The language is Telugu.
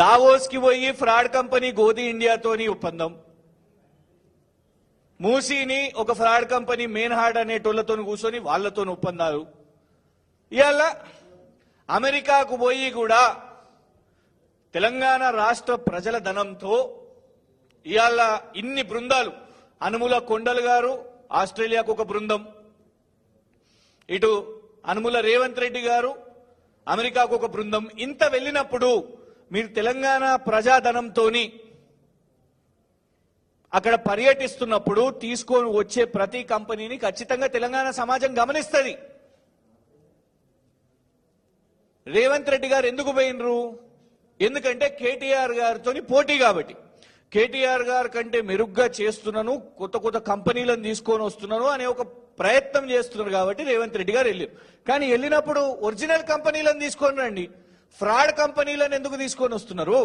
దావోస్కి పోయి ఫ్రాడ్ కంపెనీ గోధి ఇండియాతోని ఒప్పందం. మూసీని ఒక ఫ్రాడ్ కంపెనీ మెయిన్ హార్డ్ అనేటోళ్ళతో కూర్చొని వాళ్ళతో ఒప్పందాలు. ఇవాళ అమెరికాకు పోయి కూడా తెలంగాణ రాష్ట్ర ప్రజల ధనంతో ఇవాళ ఇన్ని బృందాలు. అనుముల కొండలు గారు ఆస్ట్రేలియాకు ఒక బృందం. ఇటు అనుముల రేవంత్ రెడ్డి గారు అమెరికాకు ఒక బృందం. ఇంత వెళ్ళినప్పుడు మీరు తెలంగాణ ప్రజాధనంతోని అక్కడ పర్యటిస్తున్నప్పుడు తీసుకొని వచ్చే ప్రతి కంపెనీని ఖచ్చితంగా తెలంగాణ సమాజం గమనిస్తుంది. రేవంత్ రెడ్డి గారు ఎందుకు పోయినరు? ఎందుకంటే కేటీఆర్ గారితో పోటీ కాబట్టి. కేటీఆర్ గారి కంటే మెరుగ్గా చేస్తున్నాను కొత్త కొత్త కంపెనీలను తీసుకొని వస్తున్నాను అనే ఒక ప్రయత్నం చేస్తున్నారు కాబట్టి రేవంత్ రెడ్డి గారు వెళ్ళారు. కానీ వెళ్ళినప్పుడు ఒరిజినల్ కంపెనీలను తీసుకొని రండి. ఫ్రాడ్ కంపెనీలను ఎందుకు తీసుకొని వస్తున్నారు?